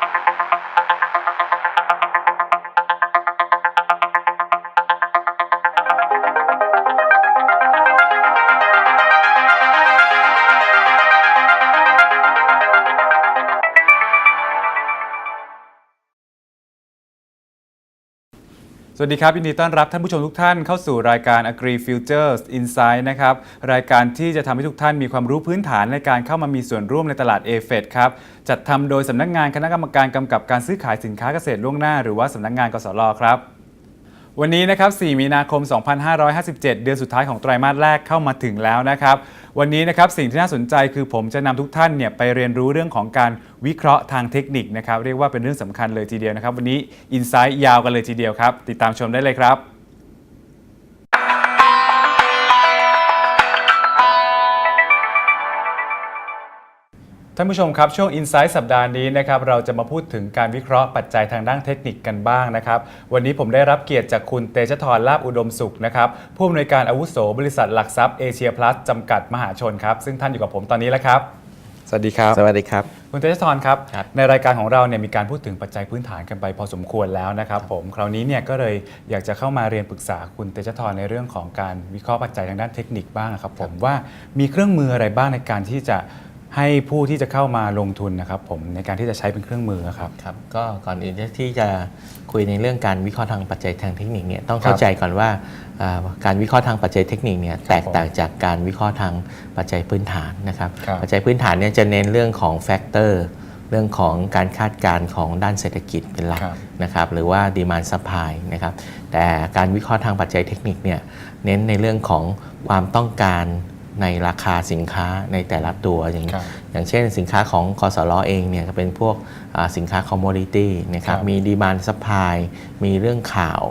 Thank you. วัสดีครับยินดีต้อนรับท่านผู้ชมทุกท่านเข้าสู่รายการ Agri Futures Insight นะครับรายการที่จะทำให้ทุกท่านมีความรู้พื้นฐานในการเข้ามามีส่วนร่วมในตลาด a f e d ครับจัดทำโดยสำนักงานคณะกรรมการกำกับการซื้อขายสินค้าเกษตรล่วงหน้า หรือว่าสำนักงานกสลครับ วันนี้นะครับ 4 มีนาคม 2557 เดือนสุดท้ายของไตรมาสแรกเข้ามาถึงแล้วนะครับ วันนี้นะครับสิ่งที่น่าสนใจคือผมจะนำทุกท่านเนี่ยไปเรียนรู้เรื่องของการวิเคราะห์ทางเทคนิคนะครับ เรียกว่าเป็นเรื่องสำคัญเลยทีเดียวนะครับ วันนี้อินไซต์ยาวกันเลยทีเดียวครับ ติดตามชมได้เลยครับานผู้ชมครับ ช่วง Insight สัปดาห์นี้นะครับเราจะมาพูดถึงการวิเคราะห์ปัจจัยทางด้านเทคนิคกันบ้างนะครับ วันนี้ผมได้รับเกียรติจากคุณเตชะธรลาบอุดมสุขนะครับผู้อำนวยการอาวุโสบริษัทหลักทรัพย์เอเชียพลัสจำกัดมหาชนครับ ซึ่งท่านอยู่กับผมตอนนี้แล้วครับ สวัสดีครับ สวัสดีครับ คุณเตชะธรครับ ครับ ในรายการของเราเนี่ยมีการพูดถึงปัจจัยพื้นฐานกันไปพอสมควรแล้วนะครับ ผมคราวนี้เนี่ยก็เลยอยากจะเข้ามาเรียนปรึกษาคุณเตชะธรในเรื่องของการวิเคราะห์ปัจจัยทางด้านเทคนิคบ้างนะครับผมว่ามีเครื่องมืออะไรบ้างในการที่จะ ให้ผู้ที่จะเข้ามาลงทุนนะครับผมในการที่จะใช้เป็นเครื่องมือครับ ครับก็ก่อนอื่นที่จะคุยในเรื่องการวิเคราะห์ทางปัจจัยทางเทคนิคเนี่ยต้องครัเข้าบใจก่อนว่าอ่าการวิเคราะห์ทางปัจจัยเทคนิคเนี่ยแตกผมต่างจากการวิเคราะห์ทางปัจจัยพื้นฐานนะครับ ครับ ปัจจัยพื้นฐานเนี่ยจะเน้นเรื่องของแฟกเตอร์เรื่องของการคาดการณ์ของด้านเศรษฐกิจเป็นหลัก ครับ นะครับหรือว่าดีมานซัพพลายนะครับแต่การวิเคราะห์ทางปัจจัยเทคนิคเนี่ยเน้นในเรื่องของความต้องการ ในราคาสินค้าในแต่ละตัวอย่างครับอย่างเช่นสินค้าของกสรเองเนี่ยก็เป็นพวกอ่าสินค้าคอมม o ดิตี้นะครับครับมีดีมานซัพพลายมีเรื่องข่าว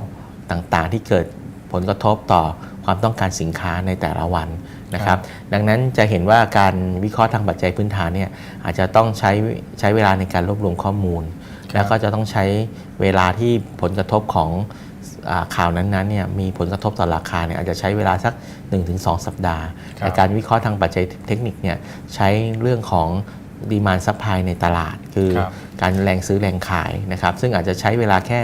ต่างๆ ที่เกิดผลกระทบต่อความต้องการสินค้าในแต่ละวันนะครับ ดังนั้นจะเห็นว่าการวิเคราะห์ทางปัจจัยพื้นฐานเนี่ยอาจจะต้องใช้ใช้เวลาในการรวบรวมข้อมูล แล้วก็จะต้องใช้เวลาที่ผลกระทบของอา ข่าวนั้นๆเนี่ยมีผลกระทบต่อราคาเนี่ยอาจจะใช้เวลาสัก 1-2 สัปดาห์ครับแต่การวิเคราะห์ทางปัจจัยเทคนิคเนี่ยใช้เรื่องของดีมานซัพพลายในตลาด คือครับการแรงซื้อแรงขายนะครับซึ่งอาจจะใช้เวลาแค่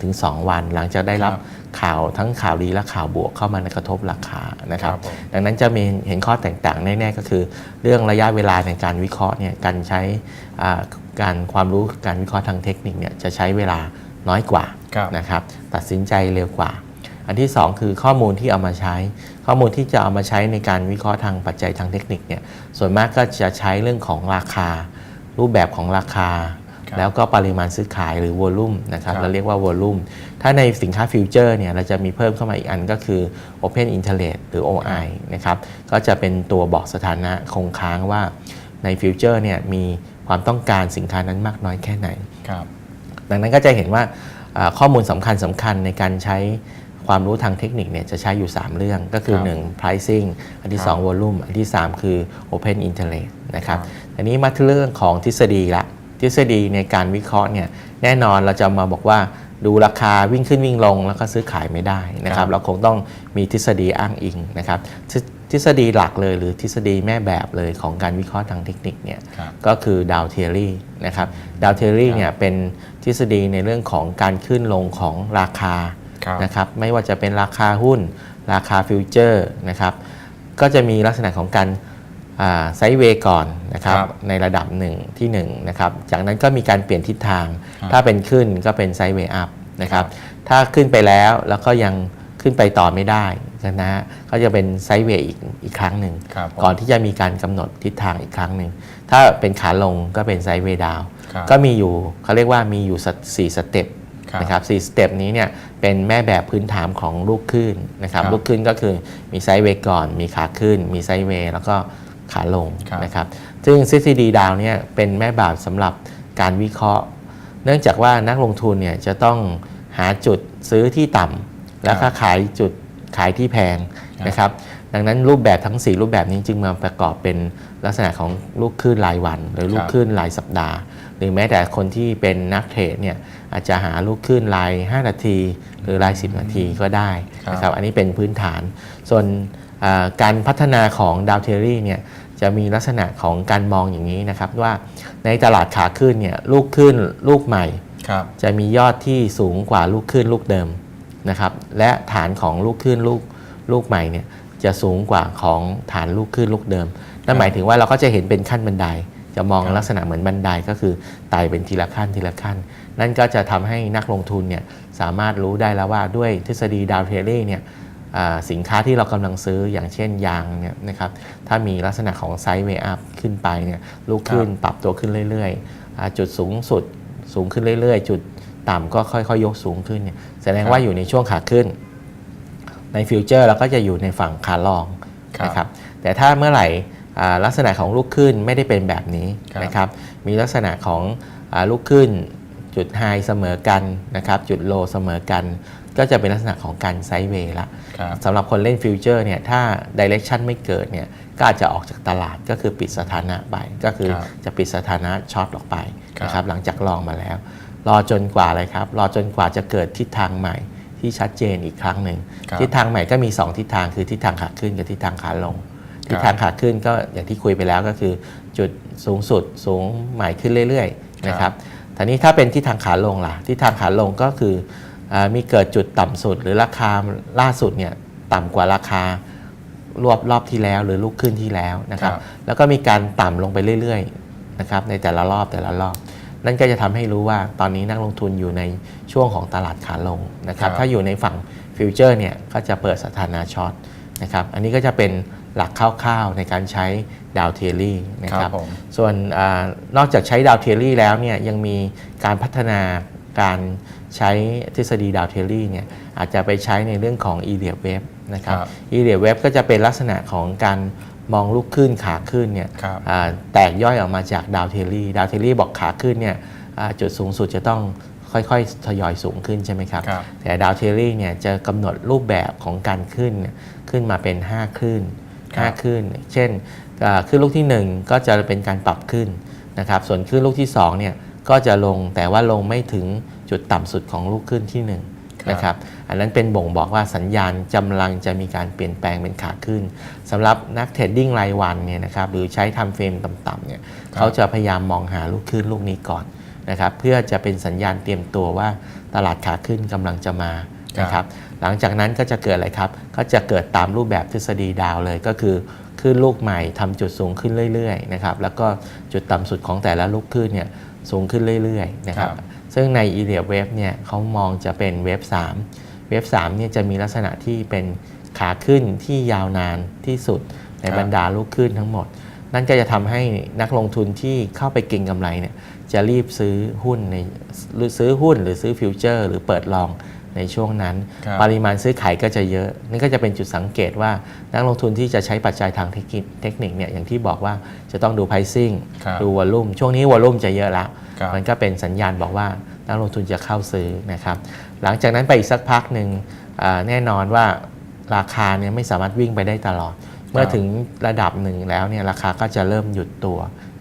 1-2 วัน หลังจากได้รับครับข่าวทั้งข่าวดีและข่าวบวกเข้ามาในกระทบราคานะครับครับผมดังนั้นจะมีเห็นข้อแตกต่างแน่ๆก็คือ เรื่องระยะเวลาในการวิเคราะห์เนี่ยการใช้อ่าการความรู้การวิเคราะห์ทางเทคนิคเนี่ยจะใช้เวลาน้อยกว่าครับ นะครับตัดสินใจเร็วกว่า อันที่ 2 คือข้อมูลที่เอามาใช้ ข้อมูลที่จะเอามาใช้ในการวิเคราะห์ทางปัจจัยทางเทคนิคเนี่ยส่วนมากก็จะใช้เรื่องของราคา รูปแบบของราคาครับแล้วก็ปริมาณซื้อขายหรือวอลุ่มนะครับครับเราเรียกว่าวอลุ่มถ้าในสินค้าฟิวเจอร์เนี่ยเราจะมีเพิ่มเข้ามาอีกอันก็คือ Open Interest หรือ OI นะครับก็จะเป็นตัวบอกสถานะคงค้างว่าในฟิวเจอร์เนี่ยมีความต้องการสินค้านั้นมากน้อยแค่ไหนครับดังนั้นก็จะเห็นว่าอ่า ข้อมูลสำคัญสำคัญในการใช้ความรู้ทางเทคนิคเนี่ยจะใช้อยู่ 3 เรื่องก็คือ ครับ1 pricing อันที่ครับ2 volume อันที่ 3 คือ open interest นะครับครับอันนี้มาที่เรื่องของทฤษฎีละทฤษฎีในการวิเคราะห์เนี่ยแน่นอนเราจะมาบอกว่าดูราคาวิ่งขึ้นวิ่งลงแล้วก็ซื้อขายไม่ได้นะคครัรับ บ เราคงต้องมีทฤษฎีอ้างอิงนะครับทฤทฤษฎีหลักเลยหรือทฤษฎีแม่แบบเลยของการวิเคราะห์ทางเทคนิคเนี่ย ครับ ก็คือดาวเทอรี่นะครับดาวเทอรี่เนี่ยเป็น ทฤษฎีในเรื่องของการขึ้นลงของราคาครับนะครับไม่ว่าจะเป็นราคาหุ้น ราคาฟิวเจอร์นะครับก็จะมีลักษณะของการไซด์เวย์ก่อนนะครับครับในระดับหนึ่งที่1นงนะครับจากนั้นก็มีการเปลี่ยนทิศทางครับถ้าเป็นขึ้นก็เป็นไซด์เวย์อัพนะครับครับถ้าขึ้นไปแล้วแล้วก็ยังขึ้นไปต่อไม่ได้นะฮะก็จะเป็นไซด์เวย์อีกอีกครั้งหนึ่งครับผมก่อนที่จะมีการกำหนดทิศทางอีกครั้งหนึ่งถ้าเป็นขาลงก็เป็นไซด์เวย์ดาวครับ ก็มีอยู่เขาเรียกว่ามีอยู่สักสี่สเต็ปครับนะครับสี่สเต็ปนี้เนี่ยเป็นแม่แบบพื้นฐานของลูกคลื่นนะครับครับลูกคลื่นก็คือมีไซด์เวย์ก่อน มีขาขึ้น มีไซด์เวย์แล้วก็ขาลงครับนะครับซึ่ง CCD ดาวเนี่ยเป็นแม่แบบสำหรับการวิเคราะห์ เนื่องจากว่านักลงทุนเนี่ยจะต้องหาจุดซื้อที่ต่ำแล้วก็ขายจุดขายที่แพงครับนะครับ ดังนั้นรูปแบบทั้ง 4 รูปแบบนี้จึงมาประกอบเป็นลักษณะของลูกคลื่นรายวัน หรือลูกคลื่นรายสัปดาห์ หรือแม้แต่คนที่เป็นนักเทรดเนี่ยอาจจะหาลูกคลื่นราย 5 นาที หรือราย 10 นาทีก็ได้นะครับอันนี้เป็นพื้นฐาน ส่วนอ่าการพัฒนาของดาวเทอรี่เนี่ยจะมีลักษณะของการมองอย่างนี้นะครับว่าในตลาดขาขึ้นเนี่ยลูกขึ้นลูกใหม่ครับจะมียอดที่สูงกว่าลูกขึ้นลูกเดิมนะครับและฐานของลูกขึ้นลูกลูกใหม่เนี่ย จะสูงกว่าของฐานลูกขึ้นลูกเดิม นั่นหมายถึงว่าเราก็จะเห็นเป็นขั้นบันได จะมองครับลักษณะเหมือนบันไดก็คือไต่เป็นทีละขั้นทีละขั้น นั่นก็จะทำให้นักลงทุนเนี่ยสามารถรู้ได้แล้วว่าด้วยทฤษฎีดาวเทเลเนี่ยอ่าสินค้าที่เรากำลังซื้ออย่างเช่นยางเนี่ยนะครับถ้ามีลักษณะของไซด์เวย์อัพขึ้นไปเนี่ยลูกขึ้นปรับตัวขึ้นเรื่อยๆอ่าจุดสูงสุดสูงขึ้นเรื่อยๆ จุดต่ำก็ค่อยๆ ยกสูงขึ้นเนี่ยแสดงว่าอยู่ในช่วงขาขึ้น ในฟิวเจอร์เราก็จะอยู่ในฝั่งขาลองครับนะครับแต่ถ้าเมื่อไหร่อ่าลักษณะของลูกขึ้นไม่ได้เป็นแบบนี้ครับนะครับมีลักษณะของอาลูกขึ้นจุดไฮเสมอกันนะครับจุดโลเสมอกัน ก็จะเป็นลักษณะของการไซด์เวย์ละครับสำหรับคนเล่นฟิวเจอร์เนี่ยถ้าดิเรกชันไม่เกิดเนี่ยก็อาจจะออกจากตลาดก็คือปิดสถานะไป ก็คือครับจะปิดสถานะช็อตออกไปครับนะครับหลังจากลองมาแล้ว รอจนกว่าอะไรครับ รอจนกว่าจะเกิดทิศทางใหม่ ที่ชัดเจนอีกครั้งหนึ่งครับทิศทางใหม่ก็มี 2 ทิศทางคือทิศทางขาขึ้นกับทิศทางขาลง ทิศทางขาขึ้นก็อย่างที่คุยไปแล้วก็คือจุดสูงสุดสูงใหม่ขึ้นเรื่อยๆนะครับทีนี้ถ้าเป็นทิศทางขาลงล่ะทิศทางขาลงก็คืออามีเกิดจุดต่ำสุดหรือราคาล่าสุดเนี่ยต่ำกว่าราคารอบรอบที่แล้วหรือลูกขึ้นที่แล้วนะครับครับแล้วก็มีการต่ำลงไปเรื่อยๆนะครับในแต่ละรอบแต่ละรอบ นั่นก็จะทำให้รู้ว่าตอนนี้นักลงทุนอยู่ในช่วงของตลาดขาลงนะครับครับถ้าอยู่ในฝั่งฟิวเจอร์เนี่ยก็จะเปิดสถานะช็อตนะครับอันนี้ก็จะเป็นหลักคร่าวๆในการใช้ดาวเทลลี่นะคครัรับบผมส่วนอานอกจากใช้ดาวเทลลี่แล้วเนี่ยยังมีการพัฒนาการใช้ทฤษฎีดาวเทลลี่เนี่ยอาจจะไปใช้ในเรื่องของ e l i o t Wave นะครับครับ e l i o t Wave ก็จะเป็นลักษณะของการ มองลูกขึ้นขาขึ้นเนี่ยครับอ่าแตกย่อยออกมาจากดาวเทลลี่ดาวเทลลี่บอกขาขึ้นเนี่ยอ่าจุดสูงสุดจะต้องค่อยๆทยอยสูงขึ้นใช่ไหมครับครับแต่ดาวเทลลี่เนี่ยจะกำหนดรูปแบบของการขึ้นเนี่ยขึ้นมาเป็น5ขึ้นครับ5ขึ้นเช่นอ่าขึ้นลูกที่ 1 ก็จะเป็นการปรับขึ้นนะครับส่วนขึ้นลูกที่2เนี่ยก็จะลงแต่ว่าลงไม่ถึงจุดต่ำสุดของลูกขึ้นที่1ครับ นะครับอันนั้นเป็นบ่งบอกว่าสัญญาณกำลังจะมีการเปลี่ยนแปลงเป็นขาขึ้นสำหรับนักเทรดดิ้งรายวันเนี่ยนะครับหรือใช้ทำเฟรมต่ำๆเนี่ยครับเขาจะพยายามมองหาลูกขึ้นลูกนี้ก่อนนะครับเพื่อจะเป็นสัญญาณเตรียมตัวว่าตลาดขาขึ้นกำลังจะมานะครับหลังจากนั้นก็จะเกิดอะไรครับ ก็จะเกิดตามรูปแบบทฤษฎีดาวเลยก็คือขึ้นลูกใหม่ทำจุดสูงขึ้นเรื่อยๆนะครับแล้วก็จุดต่ำสุดของแต่ละลูกขึ้นเนี่ยสูงขึ้นเรื่อยๆนะครับครับ ซึ่งใน e l i o t Wave เนี่ยเขามองจะเป็นเวฟ3เวฟ3เนี่ยจะมีลักษณะที่เป็นขาขึ้นที่ยาวนานที่สุดในครับบรรดาลูกขึ้นทั้งหมด นั่นก็จะทำให้นักลงทุนที่เข้าไปเก็งกำไรเนี่ยจะรีบซื้อหุ้นในหรือซื้อหุ้นหรือซื้อฟิวเจอร์ หรือเปิดลอง ในช่วงนั้น ครับปริมาณซื้อขายก็จะเยอะ นี่ก็จะเป็นจุดสังเกตว่านักลงทุนที่จะใช้ปัจจัยทางเทคนิคเทคนิคเนี่ยอย่างที่บอกว่าจะต้องดู pricing ครับดูวอลลุ่มช่วงนี้วอลลุ่มจะเยอะแล้วครับ มันก็เป็นสัญญาณบอกว่านักลงทุนจะเข้าซื้อนะครับหลังจากนั้นไปอีกสักพักหนึ่งอ่าแน่นอนว่าราคาเนี่ยไม่สามารถวิ่งไปได้ตลอด เมื่อถึงระดับหนึ่งแล้วเนี่ยราคาก็จะเริ่มหยุดตัว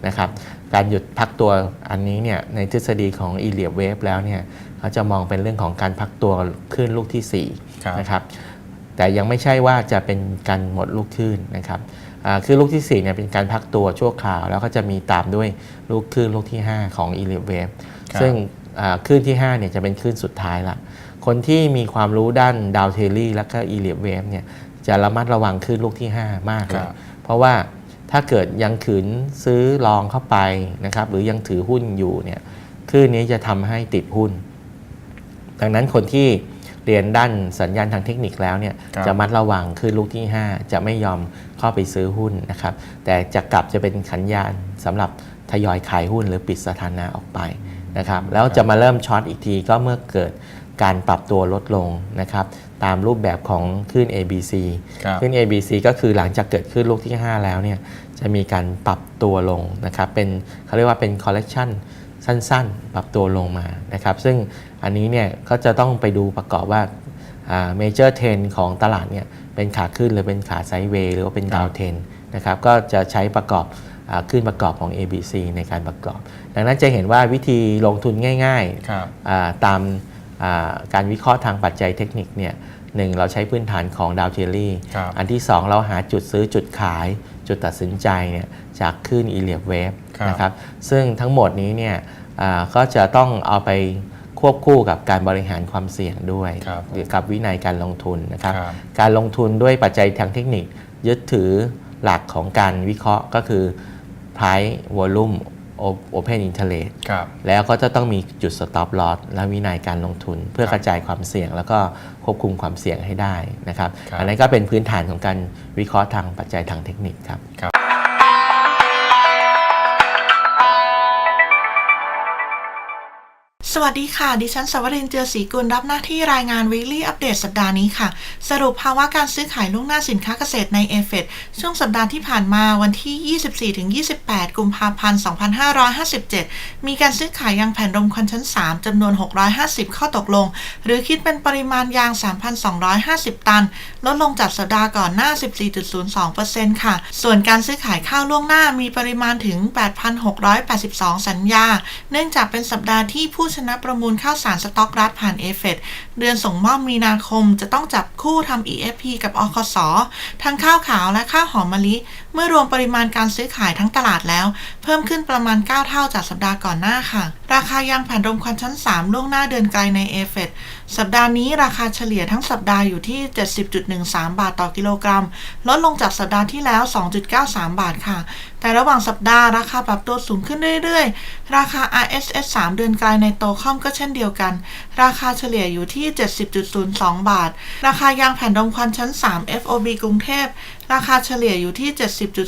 นะครับ การหยุดพักตัวอันนี้เนี่ยในทฤษฎีของ e l i o t Wave แล้วเนี่ย เขาจะมองเป็นเรื่องของการพักตัวขึ้นลูกที่ครับ4นะครับแต่ยังไม่ใช่ว่าจะเป็นการหมดลูกขึ้นนะครับอ่าคือลูกที่4เนี่ยเป็นการพักตัวชั่วคราว แล้วก็จะมีตามด้วยลูกขึ้นลูกที่ 5 ของ e l i o t Wave ครับซึ่งอ่าคลื่นที่5เนี่ยจะเป็นคลื่นสุดท้ายละคนที่มีความรู้ด้านดาวเทลลี่และก็อีเลียเวฟเนี่ยจะระมัดระวังคลื่นลูกที่ 5 มากเลคยรับเพราะว่าถ้าเกิดยังขืนซื้อลองเข้าไปนะครับหรือยังถือหุ้นอยู่เนี่ยคลื่นนี้จะทำให้ติดหุ้น ดังนั้นคนที่เรียนด้านสัญญาณทางเทคนิคแล้วเนี่ยครับ จะมัดระวังคลื่นลูกที่ 5 จะไม่ยอมเข้าไปซื้อหุ้นนะครับแต่จะกลับจะเป็นสัญญาณสำหรับทยอยขายหุ้นหรือปิดสถานะออกไปนะครับแล้วจะมาเริ่มช็อตอีกทีก็เมื่อเกิดการปรับตัวลดลงนะครับตามรูปแบบของคลื่น ABC ครับ ขึ้น ABC ก็คือหลังจากเกิดขึ้นลูกที่ 5 แล้วเนี่ยจะมีการปรับตัวลงนะครับเป็นเขาเรียกว่าเป็น collection สั้นๆ ปรับตัวลงมานะครับซึ่ง อันนี้เนี่ยก็จะต้องไปดูประกอบว่าเมเจอร์เทนของตลาดเนี่ยเป็นขาขึ้นหรือเป็นขาไซด์เวย์หรือว่าเป็นดาวเทนนะครับก็จะใช้ประกอบอาขึ้นประกอบของ ABC ในการประกอบ ดังนั้นจะเห็นว่าวิธีลงทุนง่ายๆครับอ่าตามอ่าการวิเคราะห์ทางปัจจัยเทคนิคเนี่ยหนึ่งเราใช้พื้นฐานของดาวเทลลี่ครับอันที่ 2 เราหาจุดซื้อจุดขาย จุดจุดตัดสินใจเนี่ยจากคลื่น e l i o t Wave ครับนะครับซึ่งทั้งหมดนี้เนี่ยอ่าก็จะต้องเอาไป ควบคู่กับการบริหารความเสี่ยงด้วยครับเกี่ยวกับวินัยการลงทุนนะครับครับ การลงทุนด้วยปัจจัยทางเทคนิค ยึดถือหลักของการวิเคราะห์ก็คือ price volume open interest ครับแล้วก็จะต้องมีจุด stop loss และวินัยการลงทุน เพื่อครับกระจายความเสี่ยง แล้วก็ควบคุมความเสี่ยงให้ได้นะครับครับอันนั้นก็เป็นพื้นฐานของการวิเคราะห์ทางปัจจัยทางเทคนิคครับ สวัสดีค่ะ ดิฉันสวรินเจือศรีกุลรับหน้าที่รายงาน Weekly Update สัปดาห์นี้ค่ะ สรุปภาวะการซื้อขายล่วงหน้าสินค้าเกษตรในเอฟเฟช่วงสัปดาห์ที่ผ่านมาวันที่ 24-28 กุมภาพันธ์ 2557 มีการซื้อขายยางแผ่นรมควันชั้น 3 จำนวน 650 ข้อตกลง หรือคิดเป็นปริมาณยาง 3,250 ตัน ลดลงจากสัปดาห์ก่อนหน้า 14.02%ค่ะ ส่วนการซื้อขายข้าวล่วงหน้ามีปริมาณถึง 8,682 สัญญา เนื่องจากเป็นสัปดาห์ที่ผู้ชนะประมูลข้าวสารสต็อกรัฐผ่านเอฟเเดือนส่งมอบมีนาคมจะต้องจับคู่ทำ EFP กับอคสทั้งข้าวขาวและข้าวหอมมะลิ เมื่อรวมปริมาณการซื้อขายทั้งตลาดแล้ว เพิ่มขึ้นประมาณ 9 เท่าจากสัปดาห์ก่อนหน้าค่ะ ราคายางแผ่นรมควันชั้น 3 ล่วงหน้าเดือนไกลในเอฟเสัปดาห์นี้ราคาเฉลี่ยทั้งสัปดาห์อยู่ที่ 70.13 บาทต่อกิโลกรัม ลดลงจากสัปดาห์ที่แล้ว 2.93 บาทค่ะ แต่ระหว่างสัปดาห์ราคาปรับตัวสูงขึ้นเรื่อยๆ ราคา RSS 3 เดือนไกลในโตคอมก็เช่นเดียวกัน ราคาเฉลี่ยอยู่ที่ 70.02 บาท ราคายางแผ่นรมควันชั้น 3 FOB กรุงเทพ ราคาเฉลี่ยอยู่ที่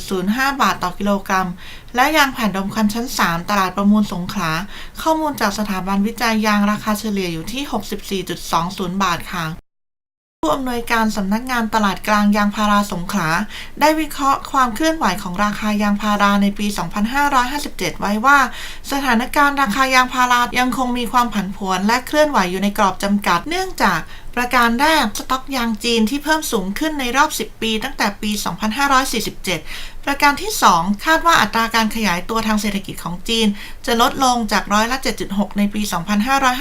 70.05 บาทต่อกิโลกรัม และยางแผ่นรมควันชั้น 3 ตลาดประมูลสงขลา ข้อมูลจากสถาบันวิจัยยางราคาเฉลี่ยอยู่ที่ 64.20 บาทค่ะ ผู้อำนวยการสำนักงานตลาดกลางยางพาราสงขลา ได้วิเคราะห์ความเคลื่อนไหวของราคายางพาราในปี 2557 ไว้ว่า สถานการณ์ราคายางพารายังคงมีความผันผวนและเคลื่อนไหวอยู่ในกรอบจำกัด เนื่องจากประการแรกสต็อกยางจีนที่เพิ่มสูงขึ้นในรอบ 10 ปีตั้งแต่ปี 2547 ประการที่ 2 คาดว่าอัตราการขยายตัวทางเศรษฐกิจของจีน จะลดลงจากร้อยละ 7.6 ในปี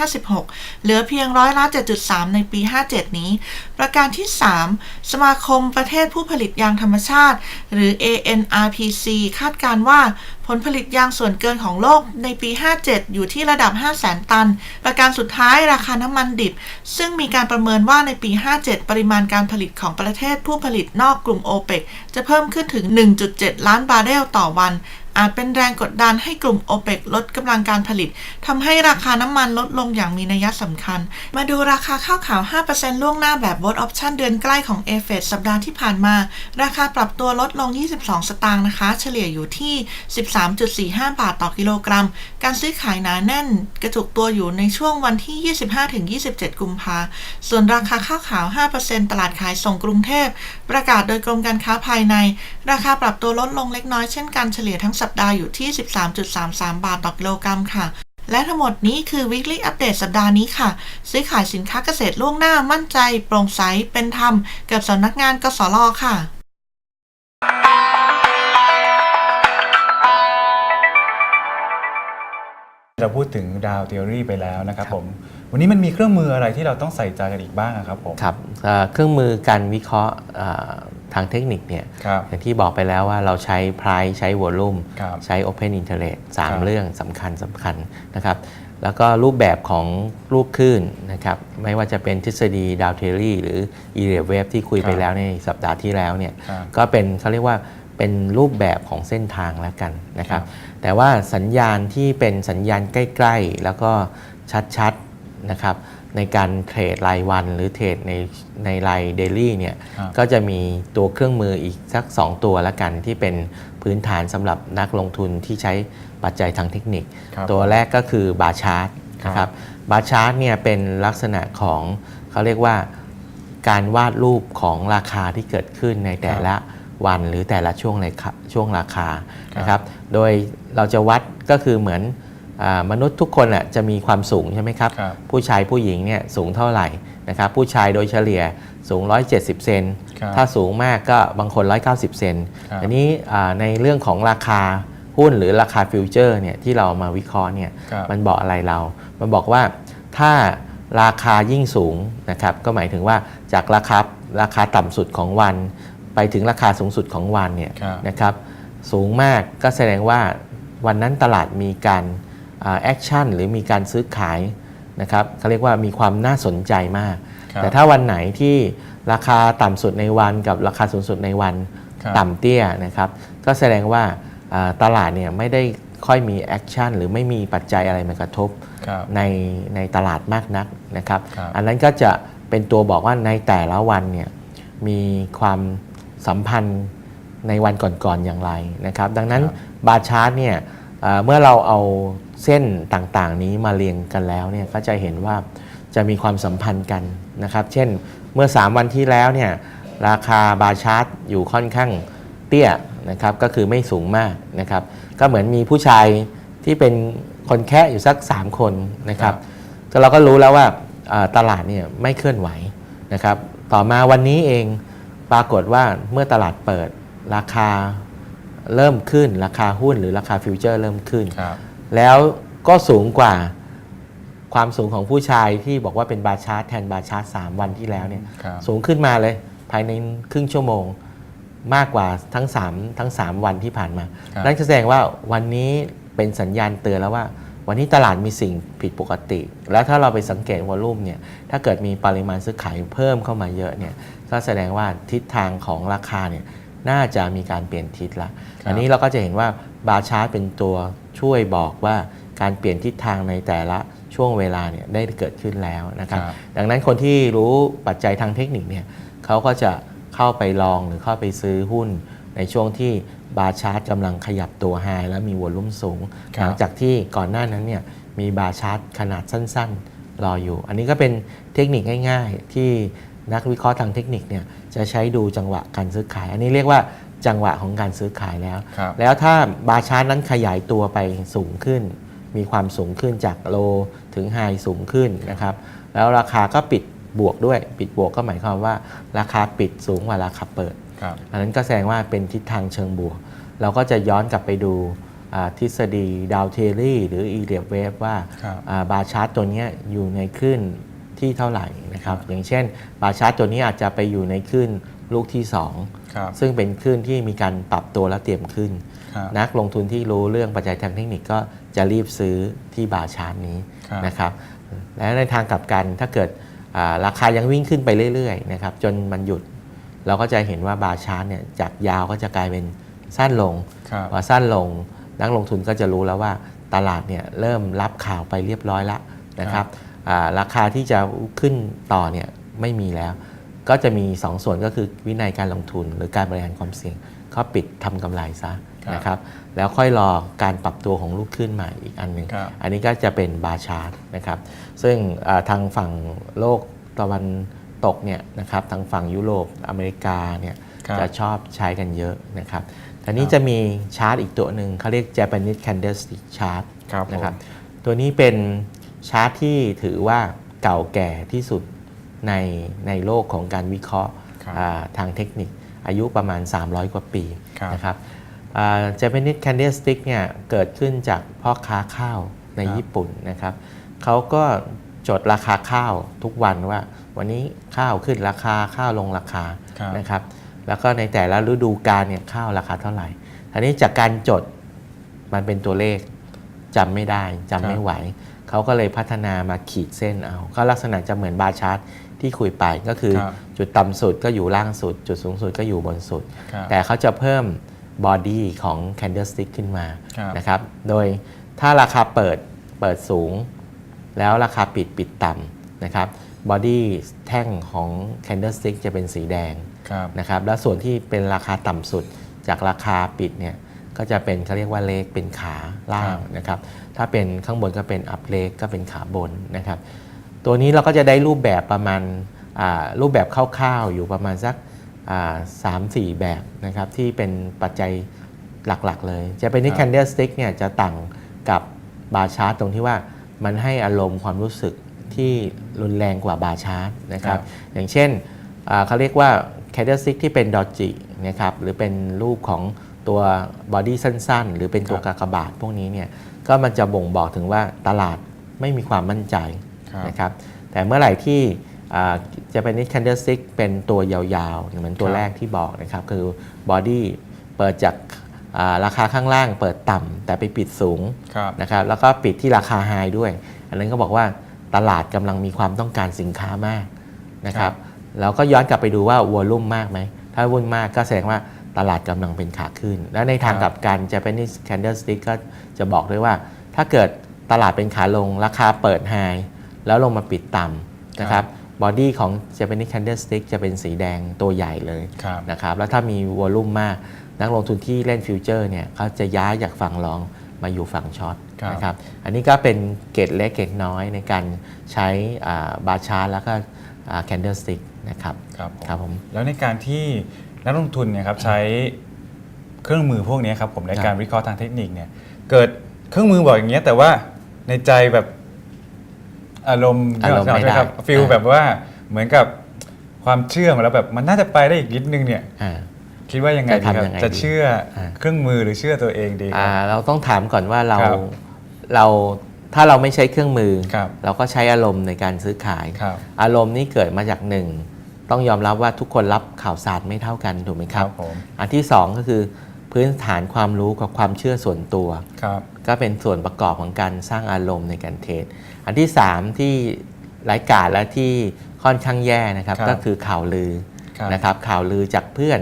2556 เหลือเพียงร้อยละ 7.3 ในปี 57 นี้ ประการที่ 3 สมาคมประเทศผู้ผลิตยางธรรมชาติ หรือ ANRPC คาดการว่าผลผลิตยางส่วนเกินของโลกในปี 57 อยู่ที่ระดับ 500,000 ตัน ประการสุดท้ายราคาน้ำมันดิบ ซึ่งมีการประเมินว่าในปี 57 ปริมาณการผลิตของประเทศผู้ผลิตนอกกลุ่มโอเปกจะเพิ่มขึ้นถึง 1.7 ล้านบาร์เรลต่อวัน อาจเป็นแรงกดดันให้กลุ่มโอเปกลดกำลังการผลิตทำให้ราคาน้ำมันลดลงอย่างมีนัยสำคัญ มาดูราคาข้าวขาว 5%ล่วงหน้าแบบวอตออปชั่นเดือนใกล้ของเอฟเฟสัปดาห์ที่ผ่านมา ราคาปรับตัวลดลง 22 สตางค์นะคะ เฉลี่ยอยู่ที่ 13.45 บาทต่อกิโลกรัม การซื้อขายหนาแน่น กระจุกตัวอยู่ในช่วงวันที่ 25-27 กุมภาส่วนราคาข้าวขาว 5%ตลาดขายส่งกรุงเทพ ประกาศโดยกรมการค้าภายใน ราคาปรับตัวลดลงเล็กน้อยเช่นกันเฉลี่ยทั้งสัปดาห์อยู่ที่ 13.33 บาทต่อกิโลกรัมค่ะ และทั้งหมดนี้คือ weekly update สัปดาห์นี้ค่ะ ซื้อขายสินค้าเกษตรล่วงหน้ามั่นใจ โปร่งใสเป็นธรรมกับสำนักงานกสลค่ะ เราพูดถึงดาวเทอรี่ไปแล้วนะครับผมวันนี้มันมีเครื่องมืออะไรที่เราต้องใส่ใจกันอีกบ้างอะครับผมครับเอ่อเครื่องมือการวิเคราะห์เอ่อทางเทคนิคเนี่ยครับอย่างที่บอกไปแล้วว่าเราใช้ price ใช้ volume ครับใช้ open interest ครับ3เรื่องสำคัญสำคัญนะครับแล้วก็รูปแบบของรูปคลื่นนะครับไม่ว่าจะเป็นทฤษฎีดาวเทอรี่หรือ e r a wave ที่คุยไปแล้วในสัปดาห์ที่แล้วเนี่ยครับก็เป็นเขาเรียกว่า เป็นรูปแบบของเส้นทางแล้วกันนะครับครับ แต่ว่าสัญญาณที่เป็นสัญญาณใกล้ ๆ แล้วก็ชัดๆนะครับในการเทรดรายวันหรือเทรดในในรายเดลี่เนี่ยครับก็จะมีตัวเครื่องมืออีกสัก 2 ตัวละกันที่เป็นพื้นฐานสำหรับนักลงทุนที่ใช้ปัจจัยทางเทคนิคครับตัวแรกก็คือบาร์ชาร์ตนะคครัรับบบาร์ชาร์ตเนี่ยเป็นลักษณะของเขาเรียกว่าการวาดรูปของราคาที่เกิดขึ้นในแต่ละ วันหรือแต่ละช่วงในช่วงราคานะครับ โดยเราจะวัดก็คือเหมือนอามนุษย์ทุกคนอะจะมีความสูงใช่ไหมครับครับ ผู้ชายผู้หญิงเนี่ยสูงเท่าไหร่นะครับ ผู้ชายโดยเฉลี่ยสูง 170 เซนครับถ้าสูงมากก็บางคน 190 เซนครับอันนี้อ่าในเรื่องของราคาหุ้นหรือราคาฟิวเจอร์เนี่ยที่เรามาวิเคราะห์เนี่ยครับมันบอกอะไรเรา มันบอกว่าถ้าราคายิ่งสูงนะครับก็หมายถึงว่าจากราคาราคาต่ำสุดของวัน ไปถึงราคาสูงสุดของวันเนี่ยครับนะครับสูงมากก็แสดงว่าวันนั้นตลาดมีการแอคชั่นหรือมีการซื้อขายนะครับเขาเรียกว่ามีความน่าสนใจมากครับแต่ถ้าวันไหนที่ราคาต่ำสุดในวันกับราคาสูงสุดในวันครับต่ำเตี้ยนะครับก็แสดงว่าอ่าตลาดเนี่ยไม่ได้ค่อยมีแอคชั่นหรือไม่มีปัจจัยอะไรมากระทบครับในในตลาดมากนักนะครับครับอันนั้นก็จะเป็นตัวบอกว่าในแต่ละวันเนี่ยมีความ สัมพันธ์ในวันก่อนๆอย่างไรนะครับ ดังนั้นครับบาร์ชาร์ตเนี่ยเอ่อเมื่อเราเอาเส้นต่างๆ นี้มาเรียงกันแล้วเนี่ยก็จะเห็นว่าจะมีความสัมพันธ์กันนะครับ เช่นเมื่อ 3 วันที่แล้วเนี่ยราคาบาร์ชาร์ตอยู่ค่อนข้างเตี้ยนะครับก็คือไม่สูงมากนะครับ ก็เหมือนมีผู้ชายที่เป็นคนแค่อยู่สัก 3 คนนะครับก็เราก็รู้แล้วว่าอ่าตลาดเนี่ยไม่เคลื่อนไหวนะครับ ต่อมาวันนี้เอง ปรากฏว่าเมื่อตลาดเปิดราคาเริ่มขึ้น ราคาหุ้นหรือราคาฟิวเจอร์เริ่มขึ้นครับแล้วก็สูงกว่าความสูงของผู้ชายที่บอกว่าเป็นบาร์ชาร์ตแทนบาร์ชาร์ต3วันที่แล้วเนี่ยครับสูงขึ้นมาเลยภายในครึ่งชั่วโมงมากกว่าทั้ง 3 ทั้ง 3 วันที่ผ่านมาครับนั่นแสดงว่าวันนี้เป็นสัญญาณเตือนแล้วว่า วันนี้ตลาดมีสิ่งผิดปกติ แล้วถ้าเราไปสังเกตวอลุ่มเนี่ยถ้าเกิดมีปริมาณซื้อขายเพิ่มเข้ามาเยอะเนี่ยก็แสดงว่าทิศทางของราคาเนี่ยน่าจะมีการเปลี่ยนทิศละครับอันนี้เราก็จะเห็นว่าบาร์ชาร์ตเป็นตัวช่วยบอกว่าการเปลี่ยนทิศทางในแต่ละช่วงเวลาเนี่ยได้เกิดขึ้นแล้วนะครับครับ ดังนั้นคนที่รู้ปัจจัยทางเทคนิคเนี่ยเขาก็จะเข้าไปลองหรือเข้าไปซื้อหุ้นในช่วงที่บาร์ชาร์ตกำลังขยับตัวไฮและมีวอลุ่มสูงครับหลัจากที่ก่อนหน้านั้นเนี่ยมีบาร์ชาร์ตขนาดสั้น ๆ รออยู่ อันนี้ก็เป็นเทคนิคง่าย ๆ ที่ นักวิเคราะห์ทางเทคนิคเนี่ยจะใช้ดูจังหวะการซื้อขาย อันนี้เรียกว่าจังหวะของการซื้อขายแล้ว ครับ แล้วถ้าบาร์ชาร์ตนั้นขยายตัวไปสูงขึ้น มีความสูงขึ้นจากโลถึงไฮสูงขึ้นนะครับแล้วราคาก็ปิดบวกด้วย ปิดบวกก็หมายความว่าราคาปิดสูงกว่าราคาเปิด ครับ อันนั้นก็แสดงว่าเป็นทิศทางเชิงบวก เราก็จะย้อนกลับไปดูอ่าทฤษฎีดาวเทอรี่หรืออีเลียเวฟว่าครับอ่าบาร์ชาร์ตตัวเนี้ยอยู่ในคลื่น ที่เท่าไหร่นะครับอย่างเช่นบาร์ชาร์ตตัวนี้อาจจะไปอยู่ในคลื่นลูกที่ครับ2ซึ่งเป็นคลื่นที่มีการปรับตัวและเตรียมขึ้นครับนักลงทุนที่รู้เรื่องปัจจัยทางเทคนิคก็จะรีบซื้อที่บาร์ชาร์ตนี้ครับนะครับและในทางกลับกันถ้าเกิดอ่าราคายังวิ่งขึ้นไปเรื่อยๆนะครับจนมันหยุดเราก็จะเห็นว่าบาร์ชาร์ตเนี่ยจากยาวก็จะกลายเป็นสั้นลงครับพอสั้นลงนักลงทุนก็จะรู้แล้วว่าตลาดเนี่ยเริ่มรับข่าวไปเรียบร้อยแล้วนะครับอ่า ราคาที่จะขึ้นต่อเนี่ยไม่มีแล้ว ก็จะมี 2 ส่วนก็คือวินัยการลงทุน หรือการบริหารความเสี่ยงก็ปิดทำกำไรซะครับนะครับแล้วค่อยรอการปรับตัวของลูกขึ้นใหม่อีกอันหนึ่งครับอันนี้ก็จะเป็นบาร์ชาร์ตนะครับซึ่งอ่าทางฝั่งโลกตะวันตกเนี่ยนะครับทางฝั่งยุโรปอเมริกาเนี่ยครับจะชอบใช้กันเยอะนะครับทีนี้ครับจะมีชาร์ตอีกตัวหนึ่งเขาเรียก Japanese Candlestick Chart ครับผมนะครับตัวนี้เป็น ชาร์ตที่ถือว่าเก่าแก่ที่สุดในในโลกของการวิเคราะห์ครับอ่าทางเทคนิคอายุประมาณ 300 กว่าปีครับนะครับอ่า Japanese Candlestick เนี่ยเกิดขึ้นจากพ่อค้าข้าวในครับญี่ปุ่นนะครับเขาก็จดราคาข้าวทุกวันว่า วันนี้ข้าวขึ้นราคาข้าวลงราคาครับนะครับ แล้วก็ในแต่ละฤดูกาลเนี่ยข้าวราคาเท่าไหร่ทีนี้จากการจดมันเป็นตัวเลขจำไม่ได้จำไม่ไหว เขาก็เลยพัฒนามาขีดเส้นเอา ก็ลักษณะจะเหมือนบาร์ชาร์ตที่คุยไปก็คือครับจุดต่ำสุดก็อยู่ล่างสุด จุดสูงสุดก็อยู่บนสุด ครับแต่เขาจะเพิ่มบอดี้ของ candlestick ขึ้นมาครับ นะครับ โดยถ้าราคาเปิดเปิดสูง แล้วราคาปิดปิดต่ำนะครับบอดี้แท่งของ candlestick จะเป็นสีแดง ครับ นะครับแล้วส่วนที่เป็นราคาต่ำสุดจากราคาปิดเนี่ย ก็จะเป็นเขาเรียกว่าเลกเป็นขาล่างนะครับ ถ้าเป็นข้างบนก็เป็นอัพเลกก็เป็นขาบนนะครับ ตัวนี้เราก็จะได้รูปแบบประมาณอ่ารูปแบบคร่าวๆอยู่ประมาณสักสามสี่แบบนะครับที่เป็นปัจจัยหลักๆ เลย จะเป็นนิครับแคนเดลสติ๊กเนี่ยจะต่างกับบาร์ชาร์ตตรงที่ว่ามันให้อารมณ์ความรู้สึกที่รุนแรงกว่าบาร์ชาร์ตนะครับ อย่างเช่นอ่าเขาเรียกว่า c a n d l e s t i c k ที่เป็นดอจินะครับหรือเป็นรูปของ ตัวบอดี้สั้นๆ หรือเป็นตัวครักาบกบาทพวกนี้เนี่ยก็มันจะบ่งบอกถึงว่าตลาดไม่มีความมั่นใจครับนะครับแต่เมื่อไหร่ที่จะเป็นนิ candlestick เป็นตัวยาวๆเหมือนตัวครับแรกที่บอกนะครับคือ body เปิดจากอ่าราคาข้างล่างเปิดต่ำแต่ไปปิดสูงครับนะครับแล้วก็ปิดที่ราคาไฮด้วย อันนั้นก็บอกว่าตลาดกำลังมีความต้องการสินค้ามากนะคครัรับบแล้วก็ย้อนกลับไปดูว่าวอลลุ่มมากไหม ถ้าวอลลุ่มมากก็แสดงว่า ตลาดกำลังเป็นขาขึ้น และในทางครักลับบกัน Japanese candlestick ก็จะบอกด้วยว่า ถ้าเกิดตลาดเป็นขาลงราคาเปิดไฮแล้วลงมาปิดต่ำนะครับบอดี้ของ Japanese candlestick จะเป็นสีแดงตัวใหญ่เลยครับนะครับแล้วถ้ามีวอลลุ่มมาก นักลงทุนที่เล่นฟิวเจอร์เนี่ยเขาจะย้ายจากฝั่งลองมาอยู่ฝั่งช็อตครับนะครับอันนี้ก็เป็นเกตเล็กเกตน้อยในการใช้บาร์ชาร์แล้วก็แคนเดลสติกนะครับครับผมครับผมแล้วในการที่ นักลงทุนเนี่ยครับใช้เครื่องมือพวกนี้ครับผมในครับการวิเคราะห์ทางเทคนิคเนี่ยเกิดเครื่องมือบอกอย่างเงี้ยแต่ว่าในใจแบบอารมณ์อารมณ์ไม่ได้ครับฟิลอ่าแบบว่าเหมือนกับความเชื่อมาแล้วแบบมันน่าจะไปได้อีกนิดนึงเนี่ยอ่าคิดว่ายังไงจะดีครัทำบยังไงจะดีเชื่ออาเครื่องมือหรือเชื่อตัวเองดีคอ่ารับเราต้องถามก่อนว่าเราครับเราถ้าเราไม่ใช้เครื่องมือครับเราก็ใช้อารมณ์ในการซื้อขายครับอารมณ์นี่เกิดมาจากหนึ่ง ต้องยอมรับว่าทุกคนรับข่าวสารไม่เท่ากันถูกไหมคครัรับบผมอันที่สองก็คือพื้นฐานความรู้กับความเชื่อส่วนตัวครับก็เป็นส่วนประกอบของการสร้างอารมณ์ในการเทรดอันที่ 3 ที่ไร้ายกาจและที่ค่อนข้างแย่นะครับครับก็คือข่าวลือครับนะครับข่าวลือจากเพื่อน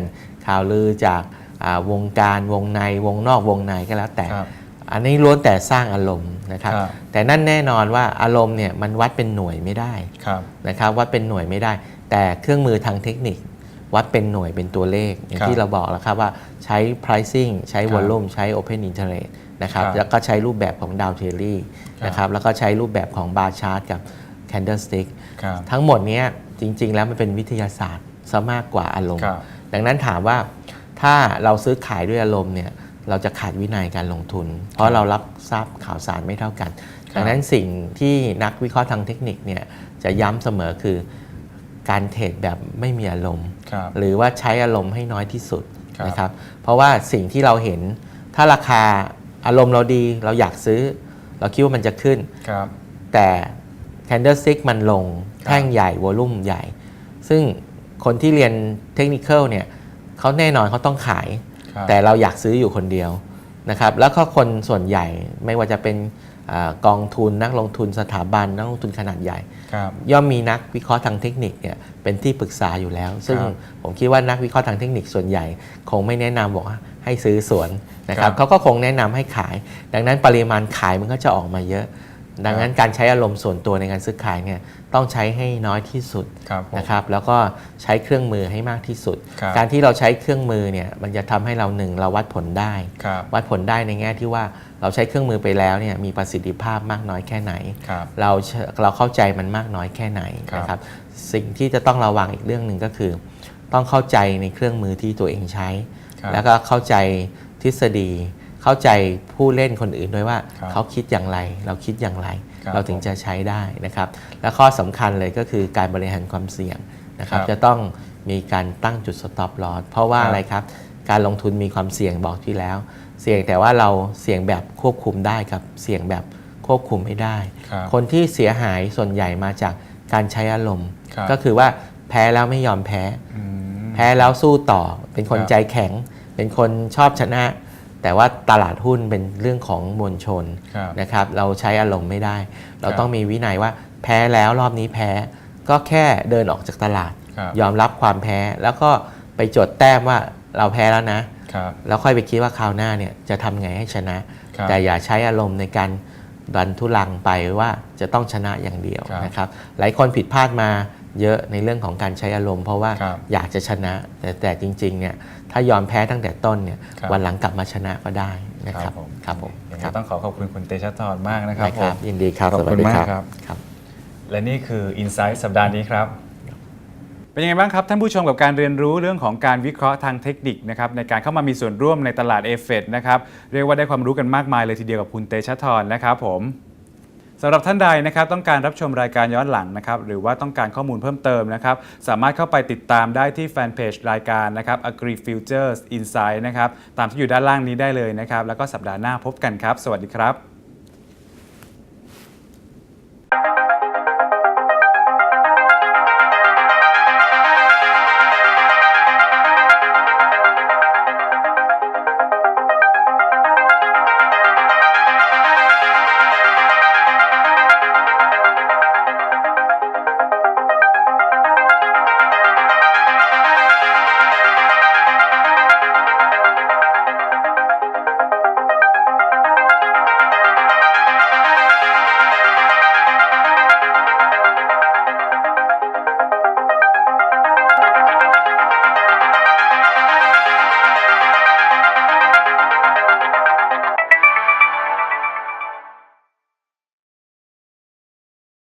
ข่าวลือจากอ่าวงการวงในวงนอกวงในก็แล้วแต่ครับอันนี้ล้วนแต่สร้างอารมณ์นะครับครับ แต่นั่นแน่นอนว่าอารมณ์เนี่ยมันวัดเป็นหน่วยไม่ได้ครับนะครับวัดเป็นหน่วยไม่ได้ แต่เครื่องมือทางเทคนิค วัดเป็นหน่วยเป็นตัวเลข อย่างครับที่เราบอกแล้วครับว่าใช้ pricing ใช้ครับ volume ใช้ open interest นะครับครับแล้วก็ใช้รูปแบบของ down theory ครับนะครับแล้วก็ใช้รูปแบบของ bar chart กับ candlestick ครับทั้งหมดเนี้ยจริง ๆ แล้วมันเป็นวิทยาศาสตร์ซะมากกว่าอารมณ์ครับดังนั้นถามว่าถ้าเราซื้อขายด้วยอารมณ์เนี่ยเราจะขาดวินัยการลงทุน เพราะเรารับทราบข่าวสารไม่เท่ากันครับดังนั้นสิ่งที่นักวิเคราะห์ทางเทคนิคเนี่ยจะย้ำเสมอคือ การเทรดแบบไม่มีอารมณ์ครับหรือว่าใช้อารมณ์ให้น้อยที่สุดครับนะครับเพราะว่าสิ่งที่เราเห็นถ้าราคาอารมณ์เราดีเราอยากซื้อ เราคิดว่ามันจะขึ้นครับแต่ candlestick มันลงแท่งใหญ่วอลลุ่มใหญ่ ซึ่งคนที่เรียนเทคนิคเนี่ยเขาแน่นอนเขาต้องขายครับแต่เราอยากซื้ออยู่คนเดียวนะครับแล้วก็คนส่วนใหญ่ไม่ว่าจะเป็น อากองทุนนักลงทุนสถาบันนักลงทุนขนาดใหญ่ครับย่อมมีนักวิเคราะห์ทางเทคนิคเนี่ยเป็นที่ปรึกษาอยู่แล้ว ซึ่งครับผมคิดว่านักวิเคราะห์ทางเทคนิคส่วนใหญ่ คงไม่แนะนำบอกว่าให้ซื้อสวนนะคครัรับบเขาก็คงแนะนำให้ขาย ดังนั้นปริมาณขายมันก็จะออกมาเยอะ ดังนั้นการใช้อารมณ์ส่วนตัวในการซื้อขายเนี่ยต้องใช้ให้น้อยที่สุดครับผมนะครับแล้วก็ใช้เครื่องมือให้มากที่สุดครับการที่เราใช้เครื่องมือเนี่ยมันจะทำให้เราหนึ่งเราวัดผลได้ครับวัดผลได้ในแง่ที่ว่าเราใช้เครื่องมือไปแล้วเนี่ยมีประสิทธิภาพมากน้อยแค่ไหนครับเราเชเราเข้าใจมันมากน้อยแค่ไหนครับนะครับสิ่งที่จะต้องระวังอีกเรื่องหนึ่งก็คือ ต้องเข้าใจในเครื่องมือที่ตัวเองใช้ครับแล้วก็เข้าใจทฤษฎี เข้าใจผู้เล่นคนอื่นด้วยว่าครับเขาคิดอย่างไร เราคิดอย่างไร ครับเราถึงจะใช้ได้นะครับ และข้อสำคัญเลยก็คือการบริหารความเสี่ยงนะครับ ครับจะต้องมีการตั้งจุด stop loss เพราะว่าครับ อะไรครับ การลงทุนมีความเสี่ยงบอกที่แล้ว เสี่ยงแต่ว่าเราเสี่ยงแบบควบคุมได้กับเสี่ยงแบบควบคุมไม่ได้ ครับ คนที่เสียหายส่วนใหญ่มาจากการใช้อารมณ์ ครับ ก็คือว่าแพ้แล้วไม่ยอมแพ้ อืม แพ้แล้วสู้ต่อ เป็นคนครับใจแข็ง เป็นคนชอบชนะ แต่ว่าตลาดหุ้นเป็นเรื่องของมวลชนครับนะครับเราใช้อารมณ์ไม่ได้ เราครับต้องมีวินัยว่าแพ้แล้วรอบนี้แพ้ ก็แค่เดินออกจากตลาดครับยอมรับความแพ้แล้วก็ไปจดแต้มว่าเราแพ้แล้วนะครับแล้วค่อยไปคิดว่าคราวหน้าเนี่ยจะทำไงให้ชนะครับแต่อย่าใช้อารมณ์ในการดันทุลังไปว่าจะต้องชนะอย่างเดียวครับนะครับหลายคนผิดพลาดมาเยอะในเรื่องของการใช้อารมณ์ เพราะว่าครับอยากจะชนะ แต่แต่จริงๆเนี่ย ถ้ายอมแพ้ตั้งแต่ต้นเนี่ยครับ วันหลังกลับมาชนะก็ได้นะครับผมครับผมยังคไงรับต้องขอขอบคุณคุณเตชะทรมากนะครับได้ผครับมยินดีครับขอบสวัสคุณดีมากครับครับ ครับ และนี่คือ Insight สัปดาห์นี้ครับ เป็นยังไงบ้างครับ ท่านผู้ชมกับการเรียนรู้เรื่องของการวิเคราะห์ทางเทคนิคนะครับในการเข้ามามีส่วนร่วมในตลาดเอฟเฟนะครับเรียกว่าได้ความรู้กันมากมายเลยทีเดียวกับคุณเตชะทรนะครับผม สำหรับท่านใดนะครับต้องการรับชมรายการย้อนหลังนะครับหรือว่าต้องการข้อมูลเพิ่มเติมนะครับสามารถเข้าไปติดตามได้ที่แฟนเพจรายการนะครับ Agri Futures Insight นะครับตามที่อยู่ด้านล่างนี้ได้เลยนะครับแล้วก็สัปดาห์หน้าพบกันครับ สวัสดีครับ